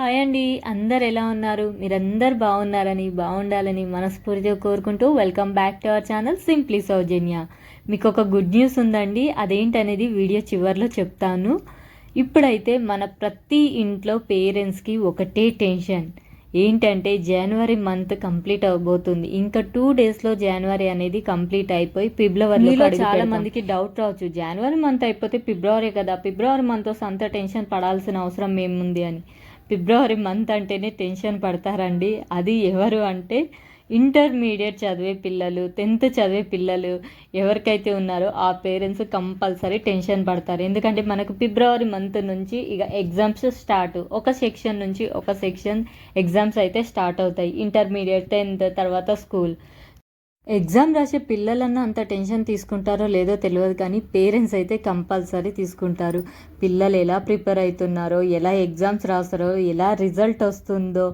Hi అండి. అందరు ఎలా ఉన్నారు? మీరందరు బాగున్నారని బాగుండాలని మనస్ఫూర్తిగా కోరుకుంటూ welcome back to our channel simply Soujanya. మీకు ఒక గుడ్ న్యూస్ ఉందండి. అదేంటనేది వీడియో చివరిలో చెప్తాను. ఇప్పుడైతే మన ప్రతి ఇంట్లో పేరెంట్స్కి ఒకటే టెన్షన్. ఏంటంటే జనవరి మంత్ కంప్లీట్ అవబోతుంది. ఇంకా టూ డేస్లో జనవరి అనేది కంప్లీట్ అయిపోయి ఫిబ్రవరిలో చాలా మందికి డౌట్ రావచ్చు. జనవరి మంత్ అయిపోతే ఫిబ్రవరి కదా. ఫిబ్రవరి మంత్ అంత టెన్షన్ పడాల్సిన అవసరం ఏముంది అని. ఫిబ్రవరి మంత్ అంటేనే టెన్షన్ పడతారండి. అది ఎవరు అంటే ఇంటర్మీడియట్ చదివే పిల్లలు టెన్త్ చదివే పిల్లలు ఎవరికైతే ఉన్నారో ఆ పేరెంట్స్ కంపల్సరీ టెన్షన్ పడతారు. ఎందుకంటే మనకు ఫిబ్రవరి మంత్ నుంచి ఇక ఎగ్జామ్స్ స్టార్ట్ ఒక సెక్షన్ నుంచి ఒక సెక్షన్ ఎగ్జామ్స్ అయితే స్టార్ట్ అవుతాయి. ఇంటర్మీడియట్ టెన్త్ తర్వాత స్కూల్. ఎగ్జామ్ రాసే పిల్లలన్నా అంత టెన్షన్ తీసుకుంటారో లేదో తెలియదు కానీ పేరెంట్స్ అయితే కంపల్సరీ తీసుకుంటారు. పిల్లలు ఎలా ప్రిపేర్ అవుతున్నారో ఎలా ఎగ్జామ్స్ రాస్తారో ఎలా రిజల్ట్ వస్తుందో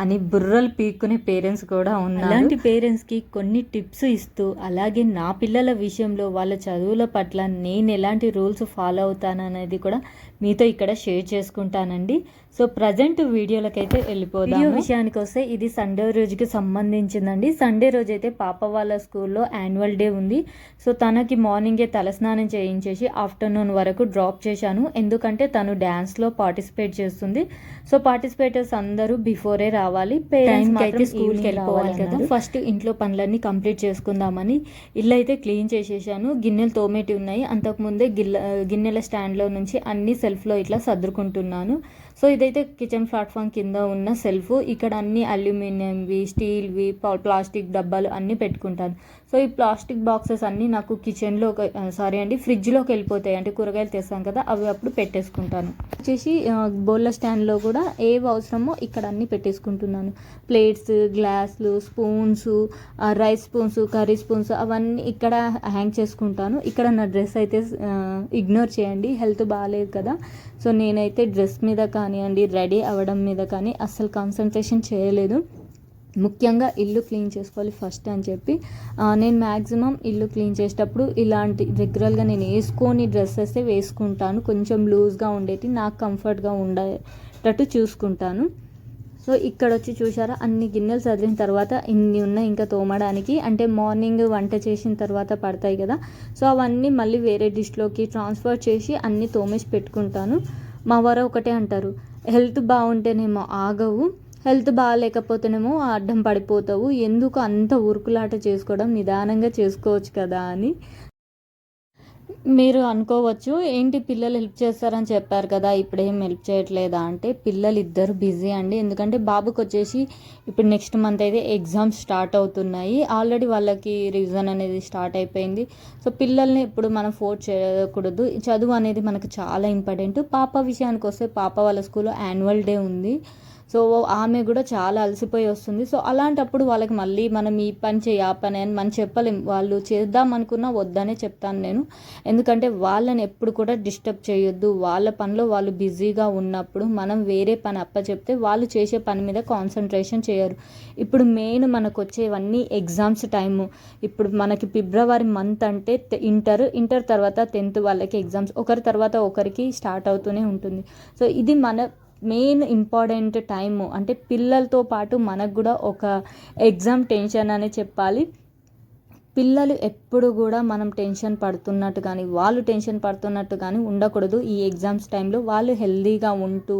అని బుర్రలు పీక్కునే పేరెంట్స్ కూడా ఉన్నారు. అలాంటి పేరెంట్స్కి కొన్ని టిప్స్ ఇస్తూ అలాగే నా పిల్లల విషయంలో వాళ్ళ చదువుల పట్ల నేను ఎలాంటి రూల్స్ ఫాలో అవుతాననేది కూడా మీతో ఇక్కడ షేర్ చేసుకుంటానండి. సో ప్రజెంట్ వీడియోలకైతే వెళ్ళిపోదాం వీడియో విషయానికి వస్తే ఇది సండే రోజుకి సంబంధించిందండి. సండే రోజు అయితే పాప వాళ్ళ స్కూల్లో యాన్యువల్ డే ఉంది. సో తనకి మార్నింగే తలస్నానం చేయించేసి ఆఫ్టర్నూన్ వరకు డ్రాప్ చేశాను. ఎందుకంటే తను డ్యాన్స్లో పార్టిసిపేట్ చేస్తుంది. సో పార్టిసిపేటర్స్ అందరూ బిఫోరే రావాలి. పేరెంట్స్ అయితే స్కూల్కి వెళ్ళిపోవాలి కదా. ఫస్ట్ ఇంట్లో పనులన్నీ కంప్లీట్ చేసుకుందామని ఇల్లు అయితే క్లీన్ చేసేసాను. గిన్నెలు తోమేటి ఉన్నాయి. అంతకుముందే గిల్ల గిన్నెల స్టాండ్లో నుంచి అన్ని సెల్ఫ్లో ఇట్లా సర్దుకుంటున్నాను. సో ఇదైతే కిచెన్ ప్లాట్ఫామ్ కింద ఉన్న సెల్ఫ్. ఇక్కడ అన్ని అల్యూమినియంవి స్టీల్వి ప్లాస్టిక్ డబ్బాలు అన్నీ పెట్టుకుంటాను సో ఈ ప్లాస్టిక్ బాక్సెస్ అన్నీ నాకు కిచెన్లో సారీ అండి ఫ్రిడ్జ్లోకి వెళ్ళిపోతాయి. అంటే కూరగాయలు తెస్తాం కదా అవి అప్పుడు పెట్టేసుకుంటాను. వచ్చేసి బోళ్ళ స్టాండ్లో కూడా ఏవి అవసరమో ఇక్కడ అన్నీ పెట్టేసుకుంటున్నాను. ప్లేట్స్ గ్లాసులు spoons rice spoons curry spoons అవన్నీ ఇక్కడ హ్యాంగ్ చేసుకుంటాను. ఇక్కడ నా డ్రెస్ అయితే ఇగ్నోర్ చేయండి హెల్త్ బాగాలేదు కదా. సో నేనైతే డ్రెస్ మీద కానివ్వండి రెడీ అవ్వడం మీద కానీ అస్సలు కాన్సన్ట్రేషన్ చేయలేదు. ముఖ్యంగా ఇల్లు క్లీన్ చేసుకోవాలి ఫస్ట్ అని చెప్పి. నేను మ్యాక్సిమం ఇల్లు క్లీన్ చేసేటప్పుడు ఇలాంటి రెగ్యులర్గా నేను వేసుకొని డ్రెస్సెస్ వేసుకుంటాను. కొంచెం లూజ్గా ఉండేటి నాకు కంఫర్ట్గా ఉండేటట్టు చూసుకుంటాను. సో ఇక్కడ వచ్చి చూసారా అన్ని గిన్నెలు చదివిన తర్వాత ఇన్ని ఉన్నాయి ఇంకా తోమడానికి. అంటే మార్నింగ్ వంట చేసిన తర్వాత పడతాయి కదా. సో అవన్నీ మళ్ళీ వేరే డిష్లోకి ట్రాన్స్ఫర్ చేసి అన్నీ తోమేసి పెట్టుకుంటాను. మా వారు ఒకటే అంటారు హెల్త్ బాగుంటేనేమో ఆగవు హెల్త్ బాగాలేకపోతేనేమో అడ్డం పడిపోతావు ఎందుకు అంత ఉరుకులాట చేసుకోవడం నిదానంగా చేసుకోవచ్చు కదా అని. మీరు అనుకోవచ్చు ఏంటి పిల్లలు హెల్ప్ చేస్తారని చెప్పారు కదా ఇప్పుడు ఏం హెల్ప్ చేయట్లేదా? అంటే పిల్లలు ఇద్దరు బిజీ అండి. ఎందుకంటే బాబుకి వచ్చేసి ఇప్పుడు నెక్స్ట్ మంత్ అయితే ఎగ్జామ్స్ స్టార్ట్ అవుతున్నాయి. ఆల్రెడీ వాళ్ళకి రివిజన్ అనేది స్టార్ట్ అయిపోయింది. సో పిల్లల్ని ఇప్పుడు మనం ఫోర్స్ చేయకూడదు. చదువు అనేది మనకు చాలా ఇంపార్టెంట్. పాప విషయానికి వస్తే పాప వాళ్ళ స్కూల్లో యాన్యువల్ డే ఉంది. సో ఆమె కూడా చాలా అలసిపోయి వస్తుంది. సో అలాంటప్పుడు వాళ్ళకి మళ్ళీ మనం ఈ పని చేయి ఆ పని అని మనం చెప్పలేం. వాళ్ళు చేద్దాం అనుకున్నా వద్దనే చెప్తాను నేను. ఎందుకంటే వాళ్ళని ఎప్పుడు కూడా డిస్టర్బ్ చేయొద్దు. వాళ్ళ పనిలో వాళ్ళు బిజీగా ఉన్నప్పుడు మనం వేరే పని అప్ప చెప్తే వాళ్ళు చేసే పని మీద కాన్సన్ట్రేషన్ చేయరు. ఇప్పుడు మెయిన్ మనకు వచ్చేవన్నీ ఎగ్జామ్స్ టైము. ఇప్పుడు మనకి ఫిబ్రవరి మంత్ అంటే ఇంటర్ ఇంటర్ తర్వాత టెన్త్ వాళ్ళకి ఎగ్జామ్స్. ఒకరి తర్వాత ఒకరికి స్టార్ట్ అవుతూనే ఉంటుంది. సో ఇది మన మెయిన్ ఇంపార్టెంట్ టైము అంటే పిల్లలతో పాటు మనకు కూడా ఒక ఎగ్జామ్ టెన్షన్ అని చెప్పాలి. పిల్లలు ఎప్పుడు కూడా మనం టెన్షన్ పడుతున్నట్టు కానీ వాళ్ళు టెన్షన్ పడుతున్నట్టు కానీ ఉండకూడదు ఈ ఎగ్జామ్స్ టైంలో. వాళ్ళు హెల్దీగా ఉంటూ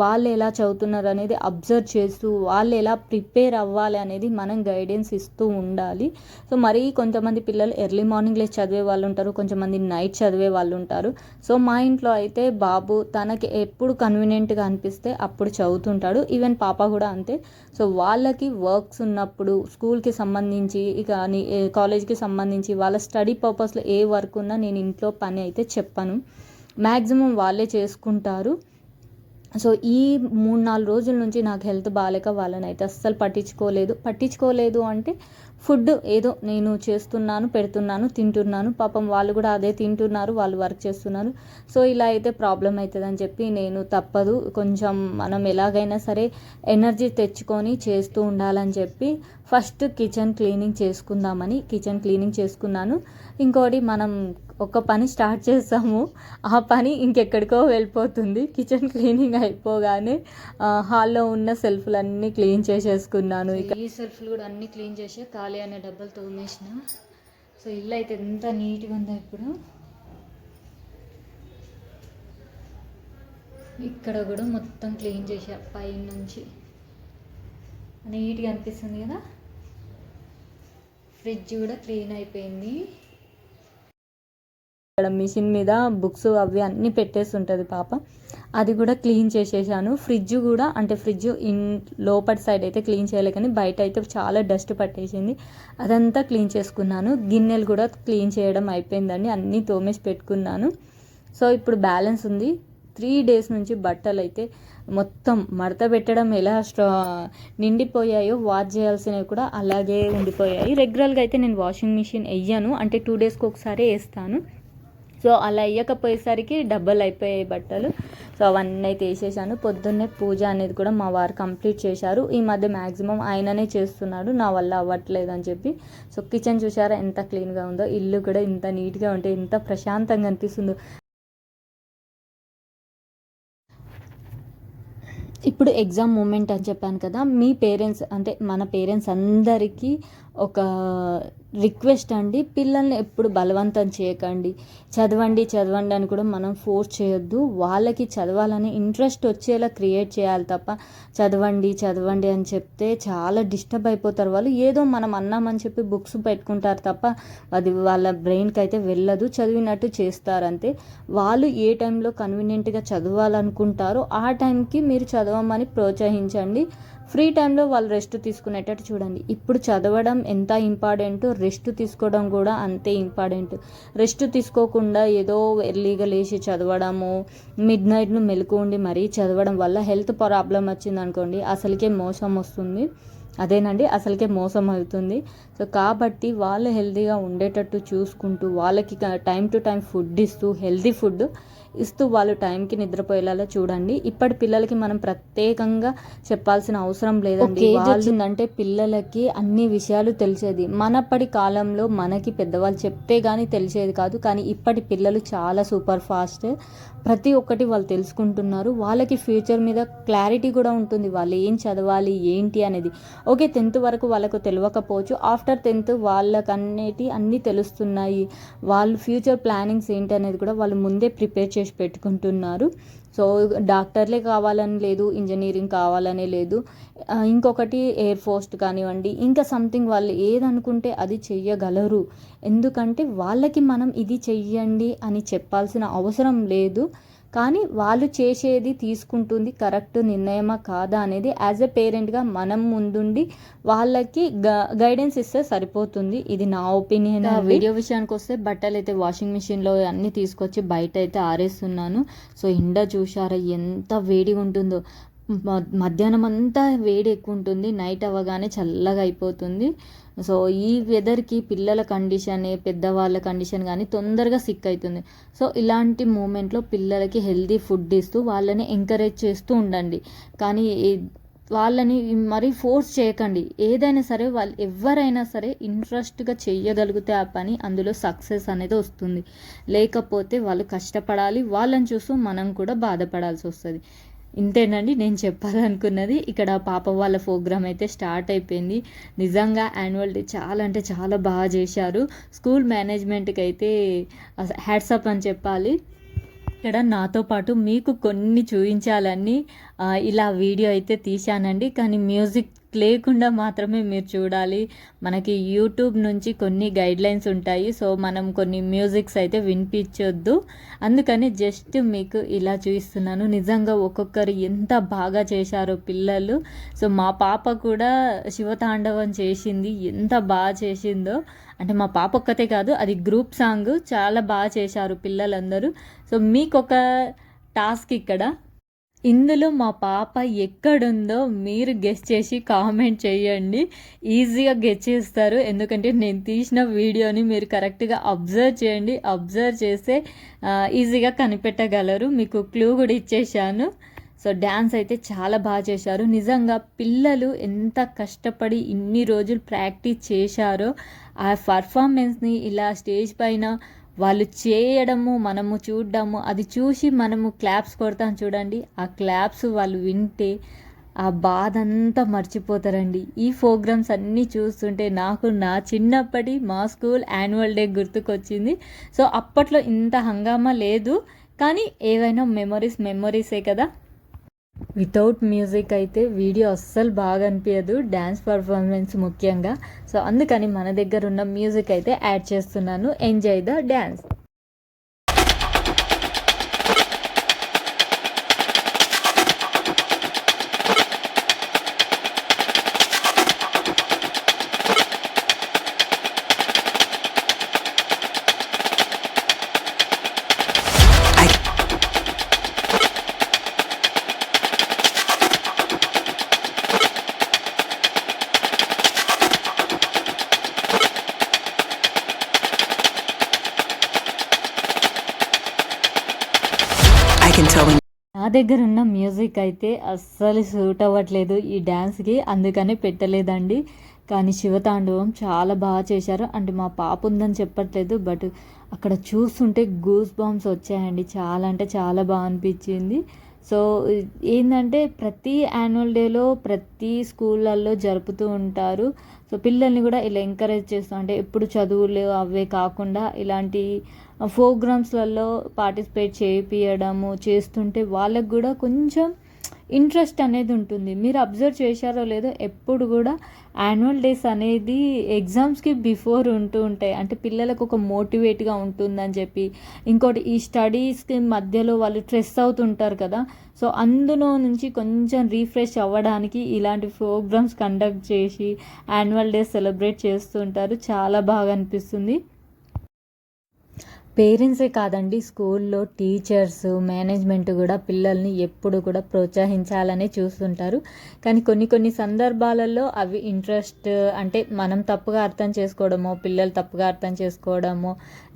వాళ్ళు ఎలా చదువుతున్నారు అనేది అబ్జర్వ్ చేస్తూ వాళ్ళు ఎలా ప్రిపేర్ అవ్వాలి అనేది మనం గైడెన్స్ ఇస్తూ ఉండాలి. సో మరీ కొంతమంది పిల్లలు ఎర్లీ మార్నింగ్ లేచి చదివే వాళ్ళు ఉంటారు కొంతమంది నైట్ చదివే వాళ్ళు ఉంటారు. సో మా ఇంట్లో అయితే బాబు తనకి ఎప్పుడు కన్వీనియంట్గా అనిపిస్తే అప్పుడు చదువుతుంటాడు. ఈవెన్ పాప కూడా అంతే. సో వాళ్ళకి వర్క్స్ ఉన్నప్పుడు స్కూల్కి సంబంధించి కానీ కాలేజ్కి సంబంధించి వాళ్ళ స్టడీ పర్పస్లో ఏ వర్క్ ఉన్నా నేను ఇంట్లో పని అయితే చెప్పను. మ్యాక్సిమం వాళ్ళే చేసుకుంటారు. సో ఈ మూడు నాలుగు రోజుల నుంచి నాకు హెల్త్ బాగాలేక వాళ్ళని అయితే అస్సలు పట్టించుకోలేదు. పట్టించుకోలేదు అంటే ఫుడ్ ఏదో నేను చేస్తున్నాను పెడుతున్నాను తింటున్నాను. పాపం వాళ్ళు కూడా అదే తింటున్నారు వాళ్ళు వర్క్ చేస్తున్నారు. సో ఇలా అయితే ప్రాబ్లం అవుతుందని చెప్పి నేను తప్పదు. కొంచెం మనం ఎలాగైనా సరే ఎనర్జీ తెచ్చుకొని చేస్తూ ఉండాలని చెప్పి ఫస్ట్ కిచెన్ క్లీనింగ్ చేసుకుందామని కిచెన్ క్లీనింగ్ చేసుకున్నాను. ఇంకోటి మనం ఒక పని స్టార్ట్ చేస్తాము ఆ పని ఇంకెక్కడికో వెళ్ళిపోతుంది. కిచెన్ క్లీనింగ్ అయిపోగానే హాల్లో ఉన్న సెల్ఫ్లన్నీ క్లీన్ చేసేసుకున్నాను. ఇక ఈ సెల్ఫ్లు కూడా అన్నీ క్లీన్ చేసి ఖాళీ అనే డబ్బలు తోమేసిన సో ఇల్లు అయితే ఎంత నీట్గా ఉందో ఇప్పుడు. ఇక్కడ కూడా మొత్తం క్లీన్ చేసా పైన నుంచి నీట్గా అనిపిస్తుంది కదా? ఫ్రిడ్జ్ కూడా క్లీన్ అయిపోయింది. ఇక్కడ మిషన్ మీద బుక్స్ అవి అన్నీ పెట్టేసి ఉంటుంది పాప. అది కూడా క్లీన్ చేసేసాను. ఫ్రిడ్జ్ కూడా అంటే ఫ్రిడ్జ్ ఇన్ లోపటి సైడ్ అయితే క్లీన్ చేయలే కానీ బయట అయితే చాలా డస్ట్ పట్టేసింది. అదంతా క్లీన్ చేసుకున్నాను. గిన్నెలు కూడా క్లీన్ చేయడం అయిపోయిందండి. అన్నీ తోమేసి పెట్టుకున్నాను. సో ఇప్పుడు బ్యాలెన్స్ ఉంది. త్రీ డేస్ నుంచి బట్టలు అయితే మొత్తం మడత పెట్టడం ఎలా స్ట్రా నిండిపోయాయో వాష్ చేయాల్సినవి కూడా అలాగే ఉండిపోయాయి. రెగ్యులర్గా అయితే నేను వాషింగ్ మిషన్ వేయను అంటే టూ డేస్కి ఒకసారి వేస్తాను. సో అలా వేయకపోయేసరికి డబ్బులు అయిపోయాయి బట్టలు. సో అవన్నీ అయితే వేసేసాను పొద్దున్నే పూజ అనేది కూడా మా వారు కంప్లీట్ చేశారు. ఈ మధ్య మ్యాక్సిమం ఆయననే చేస్తున్నాడు. నా వల్ల అవ్వట్లేదు అని చెప్పి. సో కిచెన్ చూసారా ఎంత క్లీన్గా ఉందో. ఇల్లు కూడా ఇంత నీట్గా ఉంటే ఇంత ప్రశాంతంగా అనిపిస్తుందో. ఇప్పుడు ఎగ్జామ్ మూమెంట్ అని చెప్పాను కదా. మీ పేరెంట్స్ అంటే మన పేరెంట్స్ అందరికీ ఒక రిక్వెస్ట్ అండి పిల్లల్ని ఎప్పుడు బలవంతం చేయకండి. చదవండి చదవండి అని కూడా మనం ఫోర్స్ చేయొద్దు. వాళ్ళకి చదవాలని ఇంట్రెస్ట్ వచ్చేలా క్రియేట్ చేయాలి తప్ప చదవండి చదవండి అని చెప్తే చాలా డిస్టర్బ్ అయిపోతారు వాళ్ళు. ఏదో మనం అన్నామని చెప్పి బుక్స్ పెట్టుకుంటారు తప్ప అది వాళ్ళ బ్రెయిన్కి అయితే వెళ్ళదు. చదివినట్టు చేస్తారంతే వాళ్ళు ఏ టైంలో కన్వీనియంట్గా చదవాలనుకుంటారో ఆ టైంకి మీరు చదవమని ప్రోత్సహించండి. ఫ్రీ టైంలో వాళ్ళు రెస్ట్ తీసుకునేటట్టు చూడండి. ఇప్పుడు చదవడం ఎంత ఇంపార్టెంట్ రెస్ట్ తీసుకోవడం కూడా అంతే ఇంపార్టెంట్ రెస్ట్ తీసుకోకుండా ఏదో ఎర్లీగా లేచి చదవడము మిడ్ నైట్ను మెలకు ఉండి మరీ చదవడం వల్ల హెల్త్ ప్రాబ్లం వచ్చింది అనుకోండి అసలుకే మోసం వస్తుంది. అదేనండి అసలుకే మోసం అవుతుంది. సో కాబట్టి వాళ్ళు హెల్తీగా ఉండేటట్టు చూసుకుంటూ వాళ్ళకి టైం టు టైం ఫుడ్ ఇస్తూ హెల్తీ ఫుడ్ ఇస్తూ వాళ్ళు టైంకి నిద్రపోయేలా చూడండి. ఇప్పటి పిల్లలకి మనం ప్రత్యేకంగా చెప్పాల్సిన అవసరం లేదండి. అంటే పిల్లలకి అన్ని విషయాలు తెలిసేది. మనప్పటి కాలంలో మనకి పెద్దవాళ్ళు చెప్తే కానీ తెలిసేది కాదు. కానీ ఇప్పటి పిల్లలు చాలా సూపర్ ఫాస్ట్. ప్రతి ఒక్కటి వాళ్ళు తెలుసుకుంటున్నారు. వాళ్ళకి ఫ్యూచర్ మీద క్లారిటీ కూడా ఉంటుంది. వాళ్ళు ఏం చదవాలి ఏంటి అనేది. ఓకే టెన్త్ వరకు వాళ్ళకు తెలియకపోవచ్చు. ఆఫ్టర్ టెన్త్ వాళ్ళకన్నిటి అన్నీ తెలుస్తున్నాయి. వాళ్ళు ఫ్యూచర్ ప్లానింగ్స్ ఏంటి అనేది కూడా వాళ్ళు ముందే ప్రిపేర్ చేసి పెట్టుకుంటున్నారు. సో డాక్టర్లే కావాలని లేదు ఇంజనీరింగ్ కావాలనే లేదు. ఇంకొకటి ఎయిర్ ఫోర్స్ కానివ్వండి ఇంకా సంథింగ్ వాళ్ళు ఏదనుకుంటే అది చెయ్యగలరు. ఎందుకంటే వాళ్ళకి మనం ఇది చెయ్యండి అని చెప్పాల్సిన అవసరం లేదు. కానీ వాళ్ళు చేసేది తీసుకుంటుంది కరెక్ట్ నిర్ణయమా కాదా అనేది యాజ్ ఎ పేరెంట్గా మనం ముందుండి వాళ్ళకి గైడెన్స్ ఇస్తే సరిపోతుంది. ఇది నా ఒపీనియన్ వీడియో విషయానికి వస్తే బట్టలు అయితే వాషింగ్ మిషన్లో అన్నీ తీసుకొచ్చి బయట అయితే ఆరేస్తున్నాను. సో ఎండ చూసారా ఎంత వేడిగా ఉంటుందో మధ్యాహ్నం అంతా వేడి ఎక్కువ ఉంటుంది నైట్ అవ్వగానే చల్లగా అయిపోతుంది సో ఈ వెదర్కి పిల్లల కండిషన్ పెద్దవాళ్ళ కండిషన్ కానీ తొందరగా సిక్ అవుతుంది సో ఇలాంటి మూమెంట్లో పిల్లలకి హెల్దీ ఫుడ్ ఇస్తూ వాళ్ళని ఎంకరేజ్ చేస్తూ ఉండండి. కానీ వాళ్ళని మరీ ఫోర్స్ చేయకండి. ఏదైనా సరే వాళ్ళు ఎవరైనా సరే ఇంట్రెస్ట్గా చేయగలిగితే ఆ పని అందులో సక్సెస్ అనేది వస్తుంది. లేకపోతే వాళ్ళు కష్టపడాలి వాళ్ళని చూస్తూ మనం కూడా బాధపడాల్సి వస్తుంది ఇంతేనండి నేను చెప్పాలనుకున్నది. ఇక్కడ పాప వాళ్ళ ప్రోగ్రామ్ అయితే స్టార్ట్ అయిపోయింది. నిజంగా యాన్యువల్ డే చాలా అంటే చాలా బాగా చేశారు. స్కూల్ మేనేజ్మెంట్కి అయితే హ్యాట్సప్ అని చెప్పాలి. ఇక్కడ నాతో పాటు మీకు కొన్ని చూపించాలని ఇలా వీడియో అయితే తీశానండి. కానీ మ్యూజిక్ లేకుండా మాత్రమే మీరు చూడాలి. మనకి యూట్యూబ్ నుంచి కొన్ని గైడ్లైన్స్ ఉంటాయి. సో మనం కొన్ని మ్యూజిక్స్ అయితే వినిపించొద్దు. అందుకని జస్ట్ మీకు ఇలా చూపిస్తున్నాను. నిజంగా ఒక్కొక్కరు ఎంత బాగా చేశారో పిల్లలు. సో మా పాప కూడా శివతాండవం చేసింది. ఎంత బాగా చేసిందో. అంటే మా పాప ఒక్కతే కాదు అది గ్రూప్ సాంగ్ చాలా బాగా చేశారు పిల్లలందరూ. సో మీకు ఒక టాస్క్ ఇక్కడ. ఇందులో మా పాప ఎక్కడుందో మీరు గెస్ చేసి కామెంట్ చేయండి. ఈజీగా గెస్ చేస్తారు. ఎందుకంటే నేను తీసిన వీడియోని మీరు కరెక్ట్గా అబ్జర్వ్ చేయండి. అబ్జర్వ్ చేస్తే ఈజీగా కనిపెట్టగలరు. మీకు క్లూ కూడా ఇచ్చేసాను సో డ్యాన్స్ అయితే చాలా బాగా చేశారు. నిజంగా పిల్లలు ఎంత కష్టపడి ఇన్ని రోజులు ప్రాక్టీస్ చేశారో ఆ పర్ఫార్మెన్స్ని ఇలా స్టేజ్ పైన వాళ్ళు చేయడము మనము చూడడము అది చూసి మనము క్లాప్స్ కొడతాం చూడండి. ఆ క్లాప్స్ వాళ్ళు వింటే ఆ బాధ అంతా మర్చిపోతారండి. ఈ ప్రోగ్రామ్స్ అన్నీ చూస్తుంటే నాకు నా చిన్నప్పటి మా స్కూల్ యాన్యువల్ డే గుర్తుకొచ్చింది. సో అప్పట్లో ఇంత హంగామా లేదు. కానీ ఏవైనా మెమరీస్ మెమరీసే కదా. వితౌట్ మ్యూజిక్ అయితే వీడియో అస్సలు బాగా అనిపించదు డ్యాన్స్ పర్ఫార్మెన్స్ ముఖ్యంగా. సో అందుకని మన దగ్గర ఉన్న మ్యూజిక్ అయితే యాడ్ చేస్తున్నాను. ఎంజాయ్ ద డ్యాన్స్ దగ్గర ఉన్న మ్యూజిక్ అయితే అస్సలు సూట్ అవ్వట్లేదు ఈ డ్యాన్స్కి అందుకని పెట్టలేదండి. కానీ శివతాండవం చాలా బాగా చేశారు. అంటే మా పాప ఉందని చెప్పట్లేదు బట్ అక్కడ చూస్తుంటే గూస్ బాంబ్స్ వచ్చాయండి. చాలా అంటే చాలా బాగా అనిపించింది. సో ఏంటంటే ప్రతి యాన్యువల్ డేలో ప్రతి స్కూళ్ళల్లో జరుపుతూ ఉంటారు. సో పిల్లల్ని కూడా ఇలా ఎంకరేజ్ చేస్తూ అంటే ఎప్పుడు చదువులు అవే కాకుండా ఇలాంటి ప్రోగ్రామ్స్లలో పార్టిసిపేట్ చేయించడము చేస్తుంటే వాళ్ళకు కూడా కొంచెం ఇంట్రెస్ట్ అనేది ఉంటుంది. మీరు అబ్జర్వ్ చేశారో లేదో ఎప్పుడు కూడా యాన్యువల్ డేస్ అనేది ఎగ్జామ్స్కి బిఫోర్ ఉంటూ ఉంటాయి. అంటే పిల్లలకు ఒక మోటివేట్గా ఉంటుందని చెప్పి ఇంకోటి ఈ స్టడీస్కి మధ్యలో వాళ్ళు స్ట్రెస్ అవుతుంటారు కదా సో అందులో నుంచి కొంచెం రీఫ్రెష్ అవ్వడానికి ఇలాంటి ప్రోగ్రామ్స్ కండక్ట్ చేసి యాన్యువల్ డే సెలబ్రేట్ చేస్తుంటారు. చాలా బాగా అనిపిస్తుంది. పేరెంట్సే కాదండి స్కూల్లో టీచర్స్ మేనేజ్మెంట్ కూడా పిల్లల్ని ఎప్పుడు కూడా ప్రోత్సహించాలనే చూస్తుంటారు. కానీ కొన్ని కొన్ని సందర్భాలలో అవి ఇంట్రెస్ట్ అంటే మనం తప్పుగా అర్థం చేసుకోవడమో పిల్లలు తప్పుగా అర్థం చేసుకోవడమో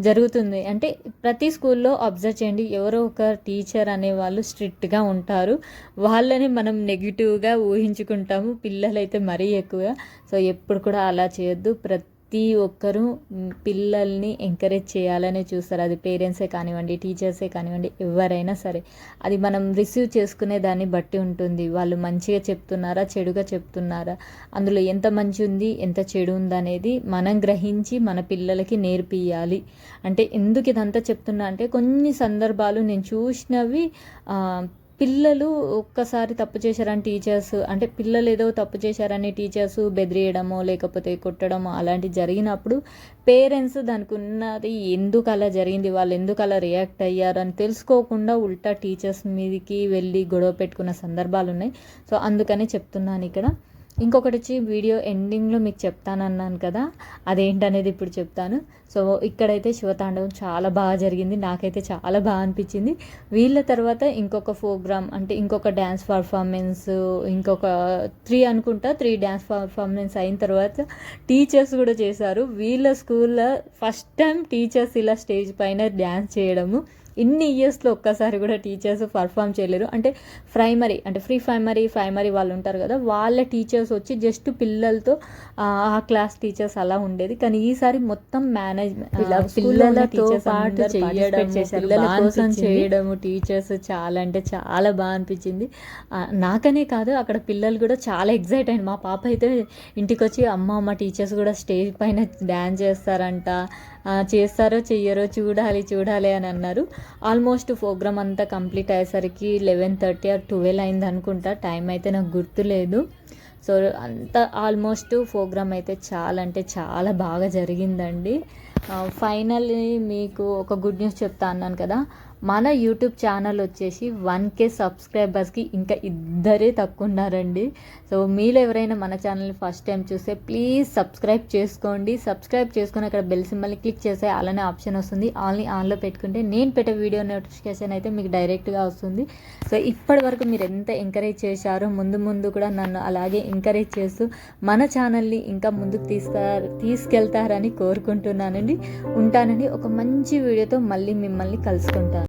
జరుగుతుంది. అంటే ప్రతి స్కూల్లో అబ్జర్వ్ చేయండి ఎవరో ఒక టీచర్ అనే వాళ్ళు స్ట్రిక్ట్గా ఉంటారు. వాళ్ళని మనం నెగిటివ్గా ఊహించుకుంటాము పిల్లలైతే మరీ ఎక్కువగా. సో ఎప్పుడు కూడా అలా చేయొద్దు. ప్రతి ప్రతి ఒక్కరూ పిల్లల్ని ఎంకరేజ్ చేయాలనే చూస్తారు. అది పేరెంట్సే కానివ్వండి టీచర్సే కానివ్వండి ఎవరైనా సరే. అది మనం రిసీవ్ చేసుకునే దాన్ని బట్టి ఉంటుంది. వాళ్ళు మంచిగా చెప్తున్నారా చెడుగా చెప్తున్నారా? అందులో ఎంత మంచి ఉంది ఎంత చెడు ఉంది అనేది మనం గ్రహించి మన పిల్లలకి నేర్పియాలి అంటే ఎందుకు ఇదంతా చెప్తున్నా అంటే కొన్ని సందర్భాలు నేను చూసినవి పిల్లలు ఒక్కసారి తప్పు చేశారని టీచర్స్ అంటే పిల్లలు ఏదో తప్పు చేశారని టీచర్స్ బెదిరియడమో లేకపోతే కొట్టడమో అలాంటివి జరిగినప్పుడు పేరెంట్స్ దానికి ఉన్నది ఎందుకు అలా జరిగింది వాళ్ళు ఎందుకు అలా రియాక్ట్ అయ్యారు అని తెలుసుకోకుండా ఉల్టా టీచర్స్ మీదకి వెళ్ళి గొడవ పెట్టుకున్న సందర్భాలు ఉన్నాయి సో అందుకని చెప్తున్నాను ఇక్కడ. ఇంకొకటి వచ్చి వీడియో ఎండింగ్లో మీకు చెప్తానన్నాను కదా అదేంటనేది ఇప్పుడు చెప్తాను. సో ఇక్కడైతే శివతాండవం చాలా బాగా జరిగింది నాకైతే చాలా బాగా అనిపించింది. వీళ్ళ తర్వాత ఇంకొక ప్రోగ్రామ్ అంటే ఇంకొక డ్యాన్స్ పర్ఫార్మెన్స్ ఇంకొక త్రీ అనుకుంటా త్రీ డ్యాన్స్ పర్ఫార్మెన్స్ అయిన తర్వాత టీచర్స్ కూడా చేశారు. వీళ్ళ స్కూల్లో ఫస్ట్ టైం టీచర్స్ ఇలా స్టేజ్ పైన డ్యాన్స్ చేయడము. ఇన్ని ఇయర్స్లో ఒక్కసారి కూడా టీచర్స్ పర్ఫామ్ చేయలేరు. అంటే ప్రైమరీ అంటే ఫ్రీ ప్రైమరీ ప్రైమరీ వాళ్ళు ఉంటారు కదా వాళ్ళ టీచర్స్ వచ్చి జస్ట్ పిల్లలతో ఆ క్లాస్ టీచర్స్ అలా ఉండేది. కానీ ఈసారి మొత్తం మేనేజ్మెంట్ పిల్లలతో పాటు చేయడం పిల్లల కోసం చేయడము టీచర్స్ చాలా అంటే చాలా బాగా అనిపించింది. నాకనే కాదు అక్కడ పిల్లలు కూడా చాలా ఎగ్జైట్ అయింది మా పాప అయితే ఇంటికి వచ్చి అమ్మ మా టీచర్స్ కూడా స్టేజ్ పైన డ్యాన్స్ చేస్తారంట. చేస్తారో చెయ్యరో చూడాలి చూడాలి అని అన్నారు. ఆల్మోస్ట్ ప్రోగ్రామ్ అంతా కంప్లీట్ అయ్యేసరికి లెవెన్ థర్టీ ఆర్ ట్వెల్వ్ అయింది అనుకుంటా. టైం అయితే నాకు గుర్తులేదు. సో అంత ఆల్మోస్ట్ ప్రోగ్రామ్ అయితే చాలా అంటే చాలా బాగా జరిగిందండి. ఫైనల్లీ మీకు ఒక గుడ్ న్యూస్ చెప్తా అన్నాను కదా. మన యూట్యూబ్ ఛానల్ వచ్చేసి వన్ కే సబ్స్క్రైబర్స్కి ఇంకా ఇద్దరే తక్కువ ఉన్నారండి. సో మీలో ఎవరైనా మన ఛానల్ని ఫస్ట్ టైం చూస్తే ప్లీజ్ సబ్స్క్రైబ్ చేసుకోండి. సబ్స్క్రైబ్ చేసుకుని అక్కడ బెల్ సింబల్ని క్లిక్ చేస్తే అలానే ఆప్షన్ వస్తుంది. ఆల్ని ఆన్లో పెట్టుకుంటే నేను పెట్టే వీడియో నోటిఫికేషన్ అయితే మీకు డైరెక్ట్గా వస్తుంది. సో ఇప్పటి వరకు మీరు ఎంత ఎంకరేజ్ చేశారో ముందు ముందు కూడా నన్ను అలాగే ఎంకరేజ్ చేస్తూ మన ఛానల్ని ఇంకా ముందుకు తీసుకు తీసుకెళ్తారని కోరుకుంటున్నానండి. ఉంటానండి. ఒక మంచి వీడియోతో మళ్ళీ మిమ్మల్ని కలుసుకుంటాను.